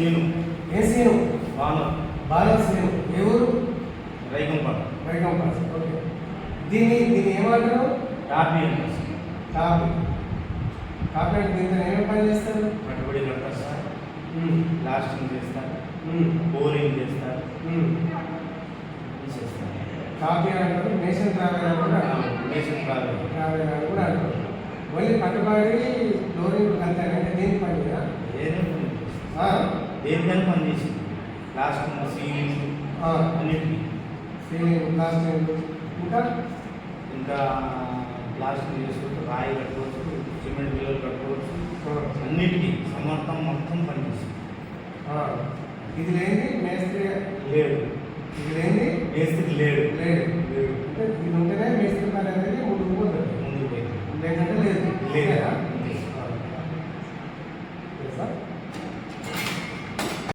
Scene. ఏ సీను? వాను బాల సీను. ఏ ఊరు? Pass okay. దీన్ని దీన్ని ఏమంటారు? టాపీ కాపీ. కాపీ అంటే దీంతో ఏమేమి పని చేస్తారు? కట్టుబడి కట్టేస్తారు ఉమ్, లాస్టింగ్ చేస్తారు. బోరింగ్ చేస్తారు. కాపీ అంటారు. నేషన్ ట్రావెల్ కూడా అంటారు. నేషన్ ట్రావెల్ అని కూడా అంటారు. మళ్ళీ పట్టుబడి ఫ్లోరింగ్ అంతే అంటే దేని పని కదా ఏదో. దేనికైనా పని చేసింది? లాస్టింగ్ సీలింగ్ అన్నిటికీ. సీలింగ్ ప్లాస్టింగ్ ఇంకా? ఇంకా ప్లాస్టింగ్ చేసుకోవచ్చు రాయి కట్టుకోవచ్చు సిమెంట్ బిల్లలు కట్టుకోవచ్చు అన్నిటికీ సమర్థం మొత్తం పనిచేస్తుంది ఇది లేని మేస్త్రి? లేడు ఇది లేని మేస్త్రి లేడు